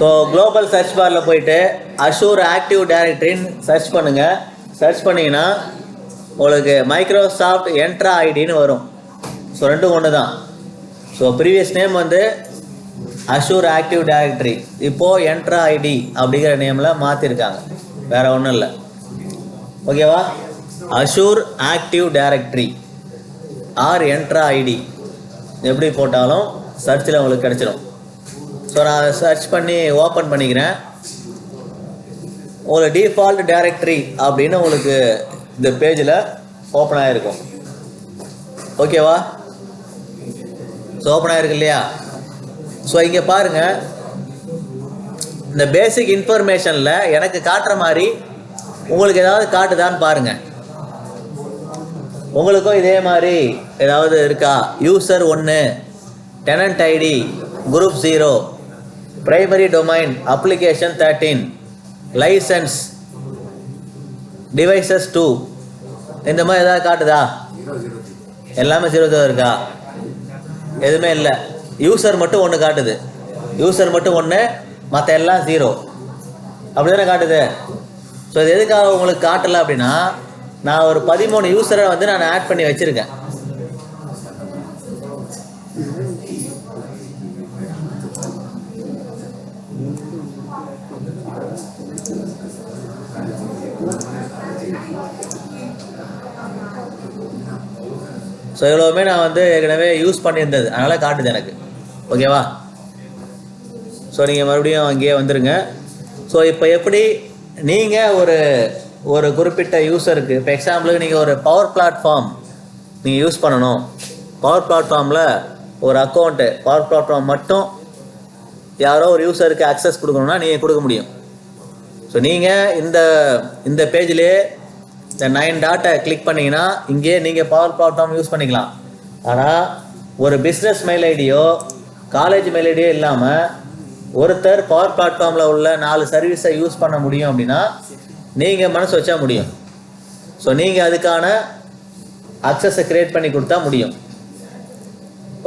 So global search பாரில் போயிட்டு Azure active டைரக்டரின்னு சர்ச் பண்ணுங்கள் சர்ச் பண்ணிங்கன்னா உங்களுக்கு மைக்ரோசாஃப்ட் என்ட்ரா ஐடின்னு வரும். ஸோ ரெண்டும் ஒன்று தான் ஸோ ப்ரீவியஸ் நேம் வந்து அஷூர் ஆக்டிவ் டைரக்டரி இப்போது என்ட்ரா ஐடி அப்படிங்கிற நேமில் மாற்றிருக்காங்க வேறு ஒன்றும் இல்லை. ஓகேவா Azure active directory or Entra ID எப்படி போட்டாலும் சர்ச்சில் உங்களுக்கு கிடச்சிரும். ஸோ நான் சர்ச் பண்ணி ஓப்பன் பண்ணிக்கிறேன். உங்களுக்கு டிஃபால்ட் டைரக்டரி அப்படின்னு உங்களுக்கு இந்த பேஜில் ஓப்பன் ஆகிருக்கும் ஓகேவா ஸோ ஓப்பன் ஆகிருக்கு இல்லையா? ஸோ இங்கே பாருங்கள் இந்த பேசிக் இன்ஃபர்மேஷனில் எனக்கு காட்டுற மாதிரி உங்களுக்கு ஏதாவது காட்டுதான்னு பாருங்கள் உங்களுக்கும் இதே மாதிரி ஏதாவது இருக்கா? யூசர் ஒன்று tenant ID group zero primary domain application thirteen licence devices too இந்த மாதிரி ஏதாவது காட்டுதா? எல்லாமே ஜீரோ ஜீரோ இருக்கா? எதுவுமே இல்லை. யூசர் மட்டும் ஒன்று காட்டுது. யூசர் மட்டும் ஒன்று மற்ற எல்லாம் ஜீரோ அப்படி தானே காட்டுது? ஸோ இது எதுக்காக உங்களுக்கு காட்டலை அப்படின்னா நான் ஒரு பதிமூணு யூசரை வந்து நான் ஆட் பண்ணி வச்சுருக்கேன். ஸோ இவ்வளோவுமே நான் வந்து ஏற்கனவே யூஸ் பண்ணியிருந்தது. அதனால் காட்டுது எனக்கு. ஓகேவா ஸோ நீங்கள் மறுபடியும் அங்கேயே வந்துருங்க. ஸோ இப்போ எப்படி நீங்கள் ஒரு ஒரு குறிப்பிட்ட யூஸருக்கு இப்போ எக்ஸாம்பிளுக்கு நீங்கள் ஒரு பவர் பிளாட்ஃபார்ம் நீங்கள் யூஸ் பண்ணணும். பவர் பிளாட்ஃபார்மில் ஒரு அக்கௌண்ட்டு பவர் பிளாட்ஃபார்ம் மட்டும் யாரோ ஒரு யூஸருக்கு அக்சஸ் கொடுக்கணும்னா நீங்கள் கொடுக்க முடியும். ஸோ நீங்கள் இந்த இந்த பேஜ்லேயே இந்த நைன் டாட்டை கிளிக் பண்ணிங்கன்னா இங்கேயே நீங்கள் பவர் பிளாட்ஃபார்ம் யூஸ் பண்ணிக்கலாம். ஆனால் ஒரு பிஸ்னஸ் மெயில் ஐடியோ காலேஜ் மெயில் ஐடியோ இல்லாமல் ஒருத்தர் பவர் பிளாட்ஃபார்மில் உள்ள நாலு சர்வீஸை யூஸ் பண்ண முடியும் அப்படின்னா நீங்கள் மனசு வச்சா முடியும். ஸோ நீங்கள் அதுக்கான அக்சஸை க்ரியேட் பண்ணி கொடுத்தா முடியும்.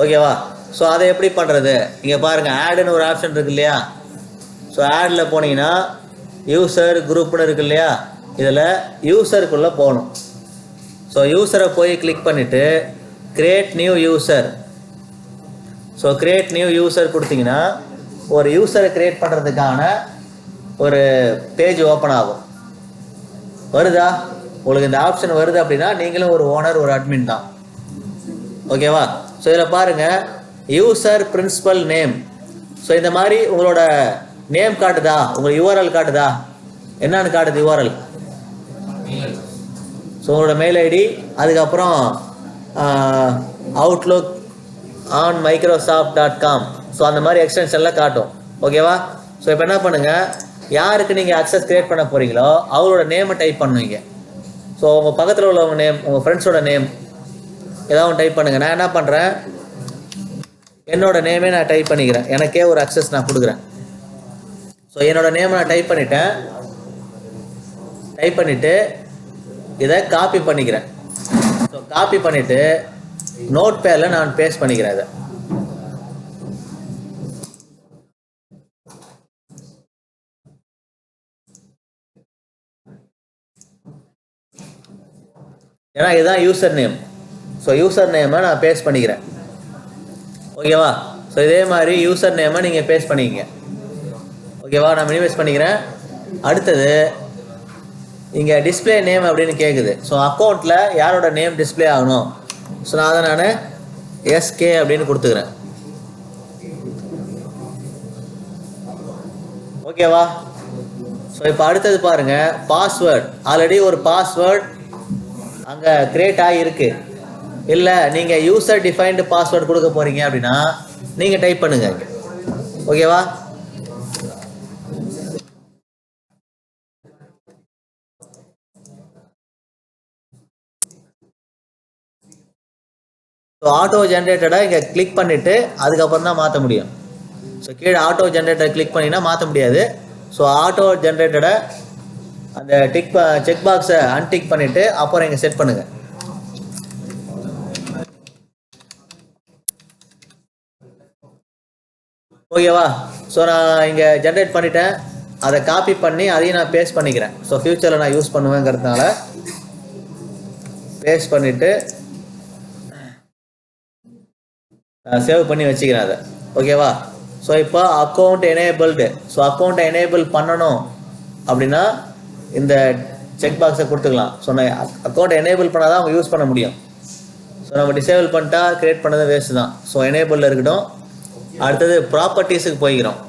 ஓகேவா ஸோ அதை எப்படி பண்ணுறது இங்கே பாருங்கள் ஆடுன்னு ஒரு ஆப்ஷன் இருக்கு இல்லையா? ஸோ ஆடில் போனீங்கன்னா யூசர் குரூப்னு இருக்கு இல்லையா? இதில் யூசருக்குள்ளே போகணும். ஸோ யூசரை போய் கிளிக் பண்ணிவிட்டு create new user so create new user கொடுத்தீங்கன்னா ஒரு யூசரை கிரியேட் பண்ணுறதுக்கான ஒரு பேஜ் ஓப்பன் ஆகும். வருதா? உங்களுக்கு இந்த ஆப்ஷன் வருது அப்படின்னா நீங்களும் ஒரு ஓனர் ஒரு அட்மின் தான். ஓகேவா ஸோ இதில் பாருங்கள் யூசர் பிரின்சிபல் நேம் ஸோ இந்த மாதிரி உங்களோட நேம் காட்டுதா? உங்கள் யூஆர்எல் காட்டுதா? என்னன்னு காட்டுது யூஆர்எல் ஸோ உங்களோட மெயில் ஐடி அதுக்கப்புறம் Outlook on Microsoft dot com so அந்த மாதிரி எக்ஸ்டென்ஷன்லாம் காட்டும். ஓகேவா ஸோ இப்போ என்ன பண்ணுங்கள் யாருக்கு நீங்கள் அக்சஸ் க்ரியேட் பண்ண போகிறீங்களோ அவரோட நேமை டைப் பண்ணுவீங்க. ஸோ உங்கள் பக்கத்தில் உள்ளவங்க நேம் உங்கள் ஃப்ரெண்ட்ஸோட நேம் ஏதாவது டைப் பண்ணுங்கள் நான் என்ன பண்ணுறேன் என்னோட நேமே நான் டைப் பண்ணிக்கிறேன். எனக்கே ஒரு அக்சஸ் நான் கொடுக்குறேன். ஸோ என்னோட நேமை நான் டைப் பண்ணிட்டேன். டைப் பண்ணிவிட்டு இதை காப்பி பண்ணிக்கிறேன். ஸோ காப்பி பண்ணிவிட்டு நோட் பேரில் நான் பேஸ்ட் பண்ணிக்கிறேன் இதை. ஏன்னா இதுதான் யூசர் நேம் ஸோ யூசர் நேமை நான் பேஸ்ட் பண்ணிக்கிறேன். ஓகேவா? ஸோ இதே மாதிரி யூசர் நேமை நீங்கள் பேஸ்ட் பண்ணிக்கங்க. ஓகேவா? நான் மினிமைஸ் பண்ணிக்கிறேன். அடுத்தது இங்கே டிஸ்ப்ளே நேம் அப்படின்னு கேட்குது ஸோ அக்கௌண்ட்டில் யாரோட நேம் டிஸ்ப்ளே ஆகணும்? ஸோ நான் அதை நான் எஸ்கே அப்படின்னு கொடுத்துக்கிறேன். ஓகேவா? ஸோ இப்போ அடுத்தது பாருங்கள் பாஸ்வேர்ட் ஆல்ரெடி ஒரு பாஸ்வேர்ட் அங்கே கிரியேட் ஆகியிருக்கு இல்லை நீங்கள் யூசர் டிஃபைன்டு பாஸ்வேர்டு கொடுக்க போகிறீங்க அப்படின்னா நீங்கள் டைப் பண்ணுங்க ஓகேவா ஸோ ஆட்டோ ஜென்ரேட்டடாக இங்கே கிளிக் பண்ணிவிட்டு அதுக்கப்புறம் தான் மாற்ற முடியும். ஸோ கீழே ஆட்டோ ஜென்ரேட்டர் கிளிக் பண்ணிங்கன்னா மாற்ற முடியாது. ஸோ ஆட்டோ ஜென்ரேட்டடை அந்த டிக் செக் பாக்ஸை அன்டிக் பண்ணிவிட்டு அப்புறம் இங்கே செட் பண்ணுங்கள் ஓகேவா ஸோ நான் இங்கே ஜென்ரேட் பண்ணிட்டேன். அதை காப்பி பண்ணி அதையும் நான் பேஸ்ட் பண்ணிக்கிறேன். ஸோ ஃப்யூச்சரில் நான் யூஸ் பண்ணுவேங்கிறதுனால பேஸ்ட் பண்ணிவிட்டு நான் சேவ் பண்ணி வச்சுக்கிறேன் அதை. ஓகேவா ஸோ இப்போ அக்கௌண்ட் எனேபிள்டு ஸோ அக்கௌண்ட்டை எனேபிள் பண்ணணும் அப்படின்னா இந்த செக் பாக்ஸை கொடுத்துக்கலாம். ஸோ நான் அக்கௌண்ட் எனேபிள் பண்ணால் தான் அவங்க யூஸ் பண்ண முடியும். ஸோ நம்ம டிசேபிள் பண்ணிட்டா கிரியேட் பண்ணது வேஸ்ட் தான். ஸோ எனேபிளில் இருக்கட்டும் அடுத்தது ப்ராப்பர்ட்டிஸுக்கு போய்க்கிறோம்.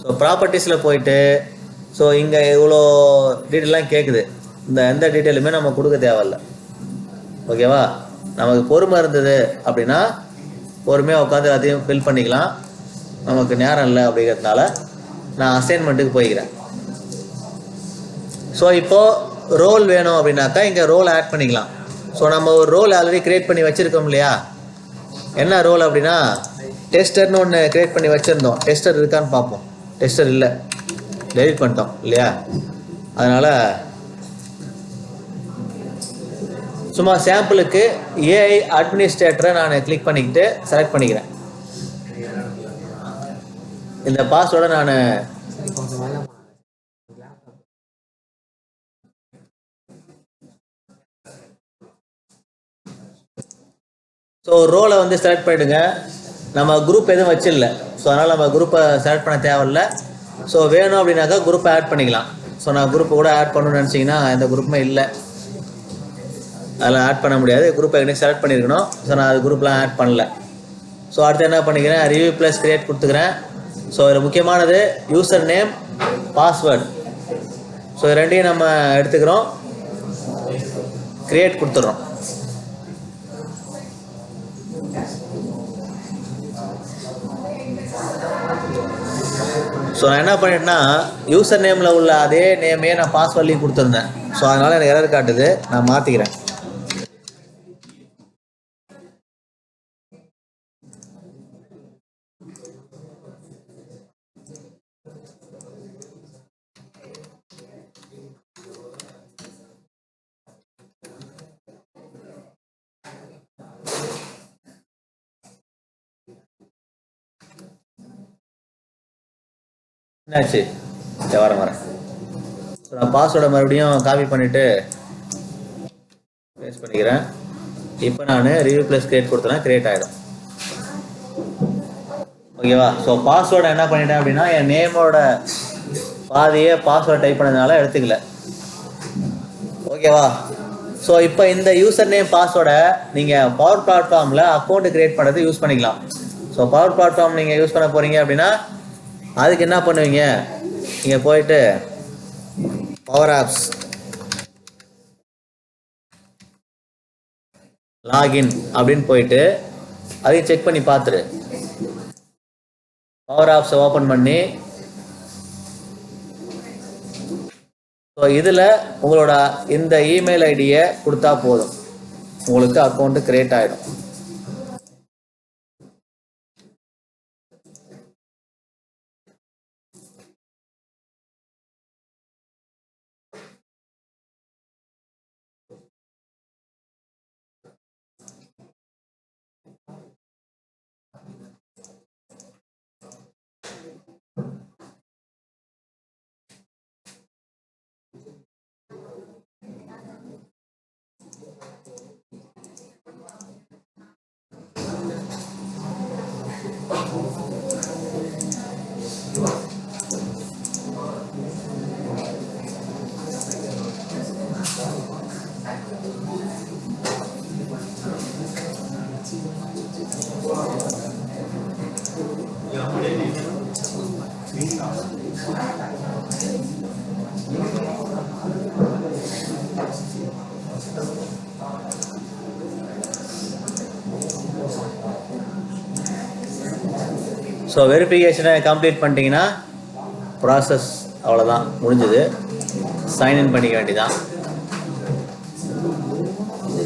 ஸோ ப்ராப்பர்ட்டிஸில் போயிட்டு ஸோ இங்கே இவ்வளோ டீட்டெயிலாம் கேட்குது இந்த எந்த டீட்டெயிலுமே நம்ம கொடுக்க தேவையில்ல. ஓகேவா? நமக்கு பொறுமை இருந்தது அப்படின்னா பொறுமையாக உட்காந்து எல்லாத்தையும் ஃபில் பண்ணிக்கலாம். நமக்கு நேரம் இல்லை அப்படிங்கிறதுனால நான் அசைன்மெண்ட்டுக்கு போய்க்கிறேன். ஸோ இப்போது ரோல் வேணும் அப்படின்னாக்கா இங்கே ரோல் ஆட் பண்ணிக்கலாம். ஸோ நம்ம ஒரு ரோல் ஆல்ரெடி கிரியேட் பண்ணி வச்சுருக்கோம் இல்லையா? என்ன ரோல் அப்படின்னா டெஸ்டர்னு ஒன்று கிரியேட் பண்ணி வச்சுருந்தோம். டெஸ்டர் இருக்கான்னு பார்ப்போம். டெஸ்டர் இல்லை. டெலிட் பண்ணிட்டோம். இல்லையா? அதனால் சும்மா சாம்பிளுக்கு ஏஐ அட்மினிஸ்ட்ரேட்டரை நான் கிளிக் பண்ணிக்கிட்டு செலக்ட் பண்ணிக்கிறேன். இந்த பாஸ்வேர்டை நான் ஸோ ரோலை வந்து செலக்ட் பண்ணிவிடுங்க நம்ம குரூப் எதுவும் வச்சிடல ஸோ அதனால் நம்ம குரூப்பை செலக்ட் பண்ண தேவையில்ல. ஸோ வேணும் அப்படின்னாக்கா குரூப்பை ஆட் பண்ணிக்கலாம். ஸோ நான் குரூப்பை கூட ஆட் பண்ணணும்னு நினச்சிங்கன்னா எந்த குரூப்புமே இல்லை. அதெல்லாம் ஆட் பண்ண முடியாது. குரூப்பை ஏற்கனவே செலக்ட் பண்ணியிருக்கணும் ஸோ நான் அது குரூப்லாம் ஆட் பண்ணல. ஸோ அடுத்து என்ன பண்ணிக்கிறேன்? ரிவ்யூ ப்ளஸ் கிரியேட் கொடுத்துக்கிறேன். ஸோ இதில் முக்கியமானது யூசர் நேம் பாஸ்வேர்டு ஸோ இது ரெண்டையும் நம்ம எடுத்துக்கிறோம். கிரியேட் கொடுத்துட்றோம். ஸோ நான் என்ன பண்ணிட்டேன்னா யூசர் நேமில் உள்ள அதே நேமே நான் பாஸ்வேர்ட்லேயும் கொடுத்துருந்தேன். ஸோ அதனால் எனக்கு எரர் காட்டுது. நான் மாற்றிக்கிறேன் என்னாச்சு? சரி வரேன் வரேன். ஸோ நான் பாஸ்வேர்டை மறுபடியும் காப்பி பண்ணிவிட்டு பேஸ்ட் பண்ணிக்கிறேன். இப்போ நான் ரிவ்யூ ப்ளஸ் கிரியேட் கொடுத்தேன்னா கிரியேட் ஆகிடும் ஓகேவா ஸோ பாஸ்வேர்டை என்ன பண்ணிட்டேன் அப்படின்னா என் நேமோட பாதியே பாஸ்வேர்டு டைப் பண்ணதுனால எடுத்துக்கல. ஓகேவா ஸோ இப்போ இந்த யூசர் நேம் பாஸ்வேர்டை நீங்கள் பவர் பிளாட்ஃபார்மில் அக்கௌண்ட் கிரியேட் பண்ணுறது யூஸ் பண்ணிக்கலாம். ஸோ பவர் பிளாட்ஃபார்ம் நீங்கள் யூஸ் பண்ண போகிறீங்க அப்படின்னா அதுக்கு என்ன பண்ணுவீங்க? நீங்கள் போயிட்டு பவர் ஆப்ஸ் லாகின் அப்படின்னு போயிட்டு அதையும் செக் பண்ணி பார்த்துரு. பவர் ஆப்ஸை ஓப்பன் பண்ணி ஸோ இதில் உங்களோட இந்த இமெயில் ஐடியை கொடுத்தா போதும். உங்களுக்கு அக்கௌண்ட்டு கிரியேட் ஆகிடும் ஸோ வெரிஃபிகேஷனை கம்ப்ளீட் பண்ணிட்டீங்கன்னா ப்ராசஸ் அவ்வளோதான் முடிஞ்சது. சைன்இன் பண்ணிக்க வேண்டியதான்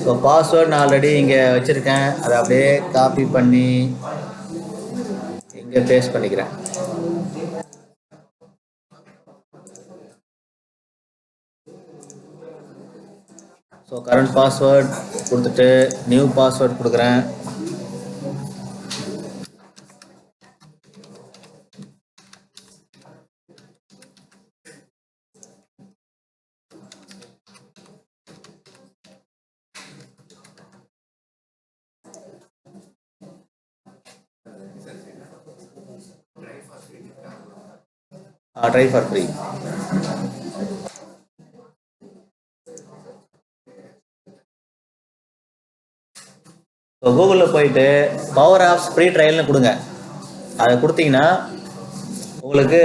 ஸோ பாஸ்வேர்ட் நான் ஆல்ரெடி இங்கே வச்சுருக்கேன். அதை அப்படியே காப்பி பண்ணி இங்கே பேஸ்ட் பண்ணிக்கிறேன். ஸோ கரண்ட் பாஸ்வேர்ட் கொடுத்துட்டு நியூ பாஸ்வேர்ட் கொடுக்குறேன். ட்ரை ஃபார் ஃப்ரீ இப்போ கூகுளில் போயிட்டு பவர் ஆப்ஸ் ஃப்ரீ ட்ரையல்னு கொடுங்க. அதை கொடுத்தீங்கன்னா உங்களுக்கு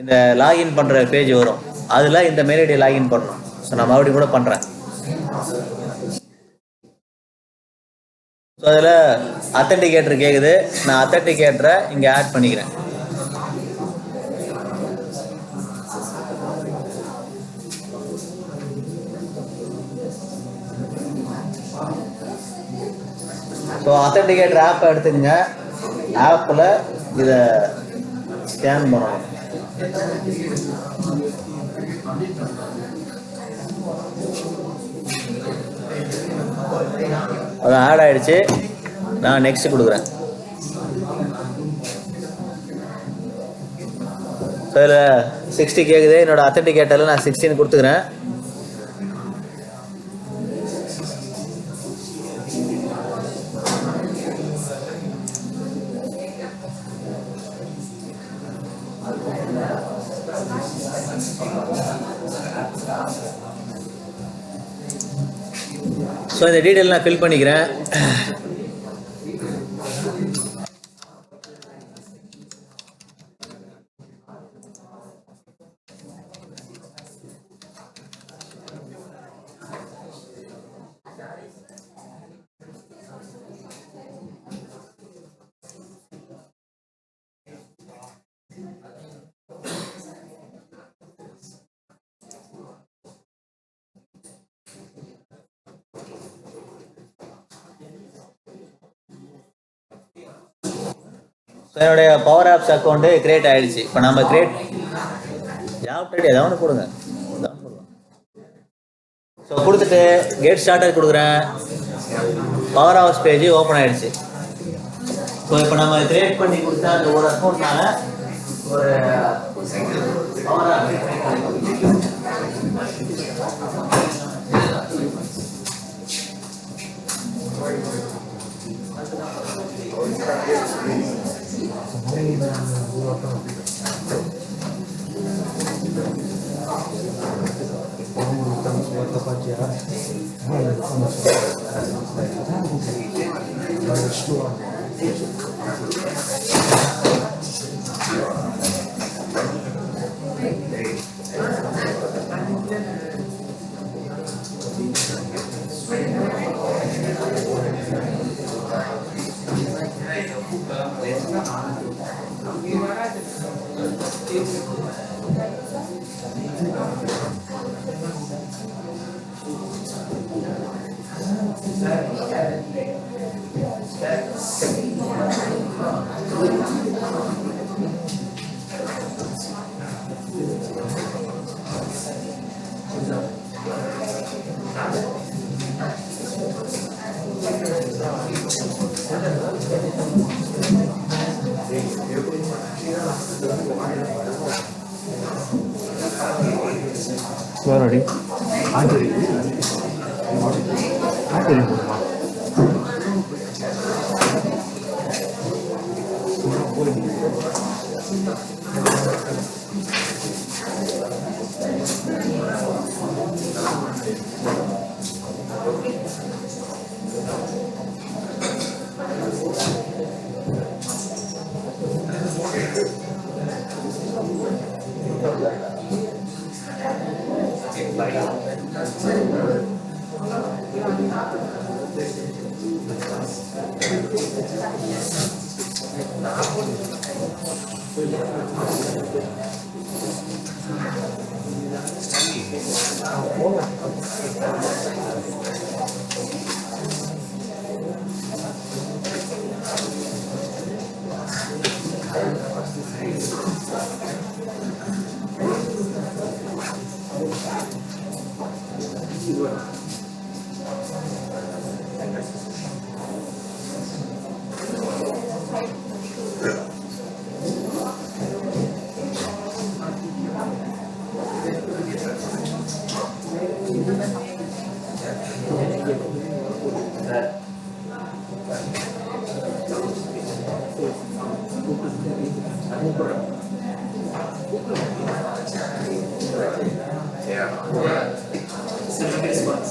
இந்த லாகின் பண்ணுற பேஜ் வரும். அதில் இந்த மெயில் ஐடியை லாகின் பண்ணணும். ஸோ நான் மறுபடியும் கூட பண்ணுறேன் ஸோ அதில் அத்தன்டிகேட்டர் கேட்குது நான் அத்தன்டிகேட்டரை இங்கே ஆட் பண்ணிக்கிறேன். ஸோ அத்தன்டிகேட்டர் ஆப்பை எடுத்துக்கங்க. ஆப்பில் இதை ஸ்கேன் பண்ணணும். அது ஆட் ஆயிடுச்சு. நான் நெக்ஸ்ட் கொடுக்குறேன். ஸோ இதில் சிக்ஸ்டி கேட்குது என்னோட அத்தன்டிகேட்டரில் நான் சிக்ஸ்டின்னு கொடுத்துக்கிறேன். ஸோ இந்த டீட்டெயில் நான் ஃபில் பண்ணிக்கிறேன். என்னுடைய பவர் ஆப்ஸ் அக்கௌண்ட்டு கிரியேட் ஆயிடுச்சு. இப்போ நம்ம கிரியேட் ஜாப் டைட் ஏதாவது ஒன்று கொடுங்க. ஸோ கொடுத்துட்டு கேட் ஸ்டார்டர் கொடுக்குறேன். பவர் ஹவுஸ் பேஜ் ஓப்பன் ஆயிடுச்சு. ஸோ இப்போ நம்ம கிரியேட் பண்ணி கொடுத்த அந்த ஒரு அக்கௌண்ட்னால ஒரு power Se Where are you? Deus. Yeah. So look at this one.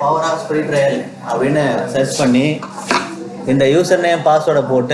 Power of free trial அப்படின்னு சர்ச் பண்ணி இந்த யூசர் நேம் பாஸ்வேர்டை போட்டு